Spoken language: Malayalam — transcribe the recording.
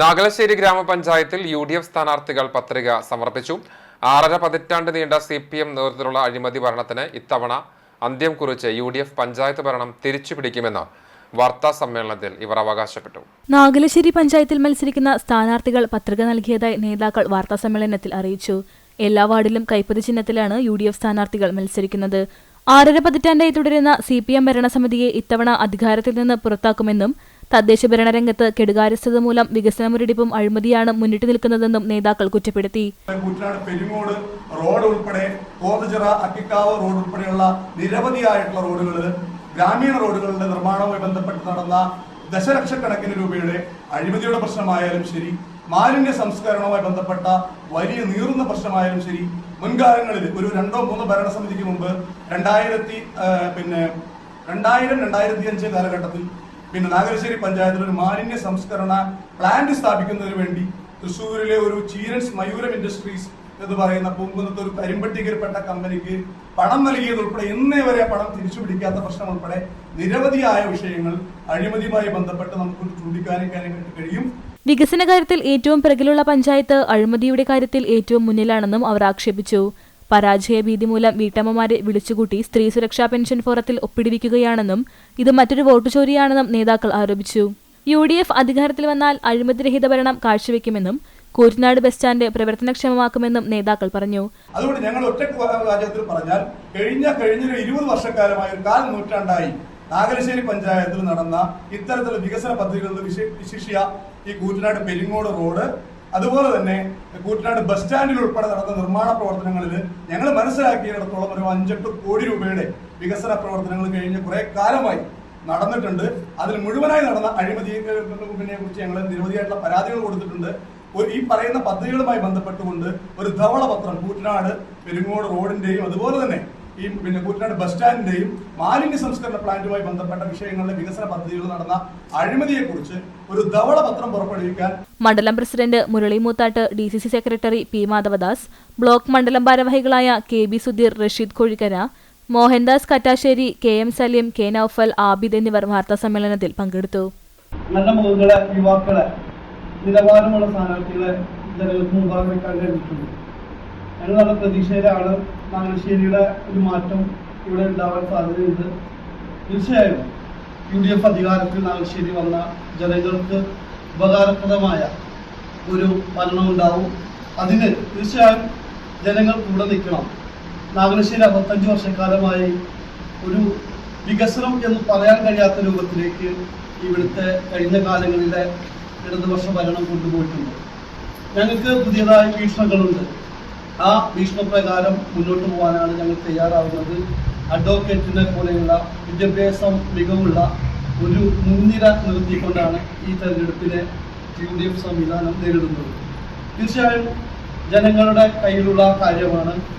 നാഗലശ്ശേരി ഗ്രാമപഞ്ചായത്തിൽ യു ഡി എഫ് സ്ഥാനാർത്ഥികൾ പത്രിക സമർപ്പിച്ചു. ആറര പതിറ്റാണ്ട് നീണ്ട സി പി എം നേതൃത്വത്തിലുള്ള അഴിമതി ഭരണത്തിന് ഇത്തവണ അന്ത്യം കുറിച്ച് യു ഡി എഫ് പഞ്ചായത്ത് ഭരണം തിരിച്ചുപിടിക്കുമെന്ന് വാർത്താ സമ്മേളനത്തിൽ ഇവർ അവകാശപ്പെട്ടു. നാഗലശ്ശേരി പഞ്ചായത്തിൽ മത്സരിക്കുന്ന സ്ഥാനാർത്ഥികൾ പത്രിക നൽകിയതായി നേതാക്കൾ വാർത്താ സമ്മേളനത്തിൽ അറിയിച്ചു. എല്ലാ വാർഡിലും കൈപ്പതി ചിഹ്നത്തിലാണ് യു ഡി എഫ് സ്ഥാനാർത്ഥികൾ മത്സരിക്കുന്നത്. ആറര പതിറ്റാണ്ടായി തുടരുന്ന സി പി എം ഭരണസമിതിയെ ഇത്തവണ അധികാരത്തിൽ നിന്ന് പുറത്താക്കുമെന്നും തദ്ദേശ ഭരണ രംഗത്ത് കെടുകാര്യസ്ഥത മൂലം വികസന മുരടിപ്പും അഴിമതിയാണ് മുന്നിട്ട് നിൽക്കുന്നതെന്നും നേതാക്കൾ കുറ്റപ്പെടുത്തി. കൂറ്റനാട് പെരിങ്ങോട് റോഡ് ഉൾപ്പെടെ കോതച്ചിറ അക്കിക്കാവ് റോഡ് ഉൾപ്പെടെയുള്ള നിരവധിയായിട്ടുള്ള റോഡുകളിൽ ഗ്രാമീണ റോഡുകളുടെ നിർമ്മാണവുമായി ബന്ധപ്പെട്ട് നടന്ന ദശലക്ഷക്കണക്കിന് രൂപയുടെ അഴിമതിയുടെ പ്രശ്നമായാലും ശരി മാലിന്യ സംസ്കരണവുമായി ബന്ധപ്പെട്ട വലിയ നീറുന്ന പ്രശ്നമായാലും ശരി മുൻകാലങ്ങളിൽ ഒരു രണ്ടോ മൂന്നോ ഭരണസമിതിക്ക് മുമ്പ് രണ്ടായിരത്തി പിന്നെ രണ്ടായിരം രണ്ടായിരത്തി അഞ്ച് കാലഘട്ടത്തിൽ പിന്നെ നാഗരശ്ശേരി പഞ്ചായത്തിൽ ഒരു മാലിന്യ സംസ്കരണ പ്ലാന്റ് സ്ഥാപിക്കുന്നതിന് വേണ്ടി തൃശ്ശൂരിലെ ഒരു ചീരൻസ് മയൂരം ഇൻഡസ്ട്രീസ് എന്ന് പറയുന്ന പൂങ്കുന്നത്ത് ഒരു കരിമ്പട്ടികരിപ്പെട്ട കമ്പനിക്ക് പണം നൽകിയത് ഉൾപ്പെടെ ഇന്നേ വരെ പണം തിരിച്ചു പിടിക്കാത്ത പ്രശ്നം ഉൾപ്പെടെ നിരവധിയായ വിഷയങ്ങൾ അഴിമതിയുമായി ബന്ധപ്പെട്ട് നമുക്ക് ചൂണ്ടിക്കാണിക്കാനും കഴിയും. വികസന കാര്യത്തിൽ ഏറ്റവും പിറകിലുള്ള പഞ്ചായത്ത് അഴിമതിയുടെ കാര്യത്തിൽ ഏറ്റവും മുന്നിലാണെന്നും അവർ ആക്ഷേപിച്ചു. പരാജയ ഭീതി മൂലം വീട്ടമ്മമാരെ വിളിച്ചുകൂട്ടി സ്ത്രീ സുരക്ഷാ പെൻഷൻ ഫോറത്തിൽ ഒപ്പിടിവിക്കുകയാണെന്നും ഇത് മറ്റൊരു വോട്ടു ചോരിയാണെന്നും നേതാക്കൾ ആരോപിച്ചു. യു ഡി എഫ് അധികാരത്തിൽ വന്നാൽ അഴിമതിരഹിത ഭരണം കാഴ്ചവെക്കുമെന്നും കൂറ്റനാട് ബസ് സ്റ്റാൻഡ് പ്രവർത്തനക്ഷമമാക്കുമെന്നും നേതാക്കൾ പറഞ്ഞു. അതുകൊണ്ട് ഞങ്ങൾ ഒറ്റ പറഞ്ഞാൽ കഴിഞ്ഞ കഴിഞ്ഞ ഇരുപത് വർഷക്കാലമായി കാൽ നൂറ്റാണ്ടായി നാഗലശ്ശേരി പഞ്ചായത്തിൽ നടന്ന ഇത്തരത്തിലുള്ള വികസന പദ്ധതികളിൽ വിശേഷിയ ഈ കൂറ്റനാട് പെരിങ്ങോട് റോഡ് അതുപോലെ തന്നെ കൂട്ടനാട് ബസ് സ്റ്റാൻഡിൽ ഉൾപ്പെടെ നടന്ന നിർമ്മാണ പ്രവർത്തനങ്ങളിൽ ഞങ്ങൾ മനസ്സിലാക്കിയിടത്തോളം ഒരു അഞ്ചെട്ട് കോടി രൂപയുടെ വികസന പ്രവർത്തനങ്ങൾ കഴിഞ്ഞ് കുറെ കാലമായി നടന്നിട്ടുണ്ട്. അതിൽ മുഴുവനായി നടന്ന അഴിമതിയെ കുറിച്ച് ഞങ്ങൾ നിരവധിയായിട്ടുള്ള പരാതികൾ കൊടുത്തിട്ടുണ്ട്. ഈ പറയുന്ന പദ്ധതികളുമായി ബന്ധപ്പെട്ടുകൊണ്ട് ഒരു ധവളപത്രം കൂറ്റനാട് പെരുങ്ങോട് റോഡിന്റെയും അതുപോലെ തന്നെ ഈ പിന്നെ കൂറ്റനാട് ബസ് സ്റ്റാൻഡിന്റെയും മാലിന്യ സംസ്കരണ പ്ലാന്റുമായി ബന്ധപ്പെട്ട വിഷയങ്ങളിലെ വികസന പദ്ധതികൾ നടന്ന അഴിമതിയെക്കുറിച്ച് ഒരു ധവള പത്രം പുറപ്പെടുവിക്കാൻ മണ്ഡലം president Murali Moothattu D C C secretary P Madhavadas block മണ്ഡലം ഭാരവാഹികളായ K B Sudheer Rasheed Kozhikkara Mohandas Kattassery K M Saleem K Noufal Abid എന്നിവർ വാർത്താ സമ്മേളനത്തിൽ പങ്കെടുത്തു. നല്ല മുഖങ്ങളെ യുവാക്കളെ നിലവാരമുള്ള സ്ഥാനാർത്ഥികളെ ജനങ്ങൾക്ക് മുമ്പാകെ വെക്കാൻ കഴിഞ്ഞിട്ടുണ്ട്. ഞങ്ങൾ നല്ല പ്രതീക്ഷയിലാണ് നാഗശ്ശേരിയുടെ ഒരു മാറ്റം ഇവിടെ ഉണ്ടാവാൻ സാധ്യതയുണ്ട്. തീർച്ചയായും യു ഡി എഫ് അധികാരത്തിൽ നാഗശ്ശേരി വന്ന ജനങ്ങൾക്ക് ഉപകാരപ്രദമായ ഒരു ഭരണം ഉണ്ടാവും. അതിന് തീർച്ചയായും ജനങ്ങൾ കൂടെ നിൽക്കണം. നാഗലശ്ശേരി അറുപത്തഞ്ച് വർഷക്കാലമായി ഒരു വികസനം എന്ന് പറയാൻ കഴിയാത്ത രൂപത്തിലേക്ക് ഇവിടുത്തെ കഴിഞ്ഞ കാലങ്ങളിലെ ഇടതുപക്ഷ ഭരണം കൊണ്ടുപോയിട്ടുണ്ട്. ഞങ്ങൾക്ക് പുതിയതായ വീക്ഷണങ്ങളുണ്ട്. ആ ഭീഷണപ്രകാരം മുന്നോട്ട് പോകാനാണ് ഞങ്ങൾ തയ്യാറാവുന്നത്. അഡ്വക്കേറ്റിനെ പോലെയുള്ള വിദ്യാഭ്യാസം മികവുള്ള ഒരു മുൻനിര നിർത്തിക്കൊണ്ടാണ് ഈ തെരഞ്ഞെടുപ്പിനെ യു ഡി എഫ് സംവിധാനം നേരിടുന്നത്. തീർച്ചയായും ജനങ്ങളുടെ കയ്യിലുള്ള കാര്യമാണ്